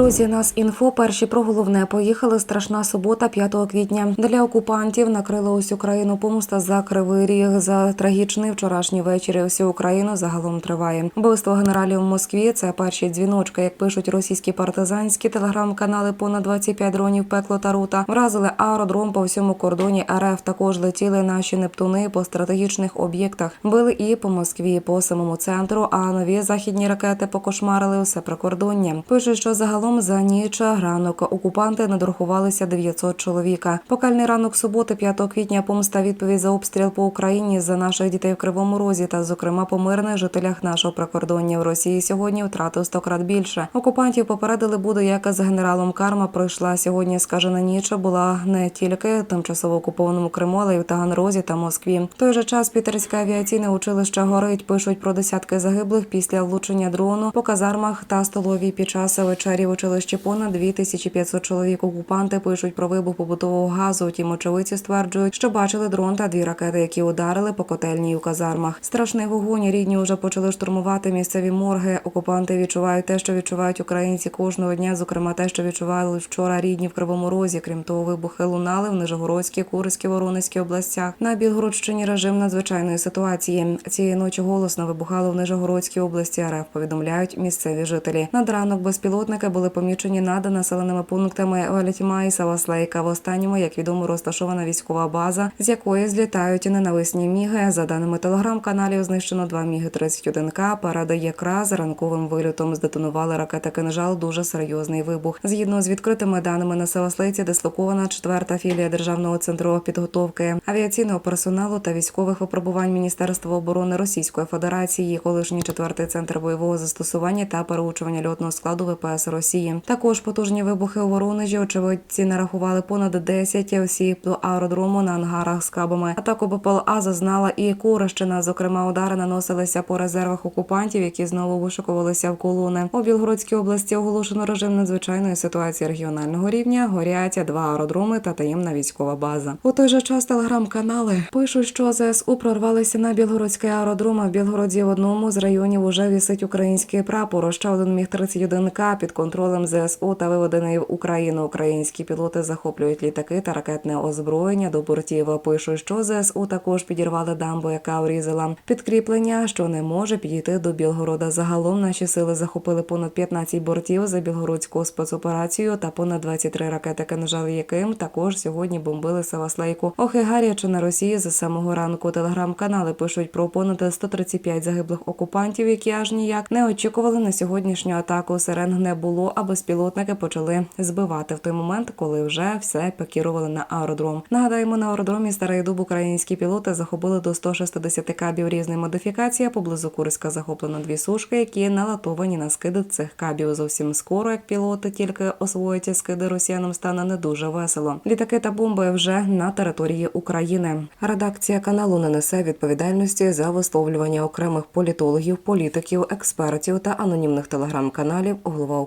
Друзі, нас інфо перші про головне поїхали. Страшна субота, 5 квітня. Для окупантів накрила усю країну помста за кривий ріг. За трагічний вчорашній вечір всю Україну загалом триває. Вбивство генералів в Москві. Це перші дзвіночки, як пишуть російські партизанські телеграм-канали. Понад 25 дронів пекло та рута вразили аеродром по всьому кордоні. РФ також летіли наші нептуни по стратегічних об'єктах. Били і по Москві, по самому центру. А нові західні ракети покошмарили усе прикордоння. Пишуть, що загалом за ніч ранок окупанти надрахувалися 900 чоловіка. Покальний ранок суботи, 5 квітня, помста відповідь за обстріл по Україні за наших дітей в Кривому Розі та, зокрема, по мирних жителях нашого прикордоння в Росії сьогодні втратив 100 крат більше. Окупантів попередили буде, як з генералом Карма пройшла сьогодні. Скажена ніч була не тільки тимчасово окупованому Криму, але й в Таганрозі та Москві. В той же час Пітерське авіаційне училище горить. Пишуть про десятки загиблих після влучення дрону по казармах та столовій під час вечері в училищі понад 2500 чоловік. Окупанти пишуть про вибух побутового газу. Втім, очевидці стверджують, що бачили дрон та дві ракети, які ударили по котельні у казармах. Страшний вогонь. Рідні вже почали штурмувати місцеві морги. Окупанти відчувають те, що відчувають українці кожного дня. Зокрема, те, що відчували вчора рідні в Кривому Розі. Крім того, вибухи лунали в Нижегородській, Курській, Воронезькій областях. На Білгородщині режим надзвичайної ситуації. Цієї ночі голосно вибухало в Нижегородській області. РФ повідомляють місцеві жителі. Над ранок безпілотники були помічені над населеними пунктами Валітьма і Саваслейка. В останньому, як відомо, розташована військова база, з якої злітають ненависні міги. За даними телеграм-каналів, знищено два міги 31 к Перед якраз ранковим вильотом здетонували ракети кинжал. Дуже серйозний вибух. Згідно з відкритими даними на Саваслейці, дислокована четверта філія державного центру підготовки авіаційного персоналу та військових випробувань Міністерства оборони Російської Федерації, колишній четвертий центр бойового застосування та переучування льотного складу ВПС Росії. Також потужні вибухи у Воронежі. Очевидці нарахували понад 10 осіб до аеродрому на ангарах з кабами. Атаку БПЛА зазнала і Курищина. Зокрема, удари наносилися по резервах окупантів, які знову вишикувалися в колони. У Білгородській області оголошено режим надзвичайної ситуації регіонального рівня. Горять два аеродроми та таємна військова база. У той же час телеграм-канали пишуть, що ЗСУ прорвалися на білгородський аеродром. А в Білгороді в одному з районів уже вісить український прапор. Ще один міг 31 к під контролем ЗСУ та виведений в Україну. Українські пілоти захоплюють літаки та ракетне озброєння до бортів. Пишуть, що ЗСУ також підірвали дамбу, яка урізала підкріплення, що не може підійти до Білгорода. Загалом наші сили захопили понад 15 бортів за білгородську спецоперацію та понад 23 ракети кинжал, яким також сьогодні бомбили Саваслейку. Ох, гаряче на Росії за самого ранку. Телеграм-канали пишуть про понад 135 загиблих окупантів, які аж ніяк не очікували на сьогоднішню атаку. Сирен не було, а безпілотники почали збивати в той момент, коли вже все пакірували на аеродром. Нагадаємо, на аеродромі Старий Дуб українські пілоти захопили до 160 кабів різної модифікації. Поблизу Курська захоплено дві сушки, які налатовані на скиди цих кабів. Зовсім скоро, як пілоти тільки освоїться скиди росіянам, стане не дуже весело. Літаки та бомби вже на території України. Редакція каналу не несе відповідальності за висловлювання окремих політологів, політиків, експертів та анонімних телеграм-каналів. Голова у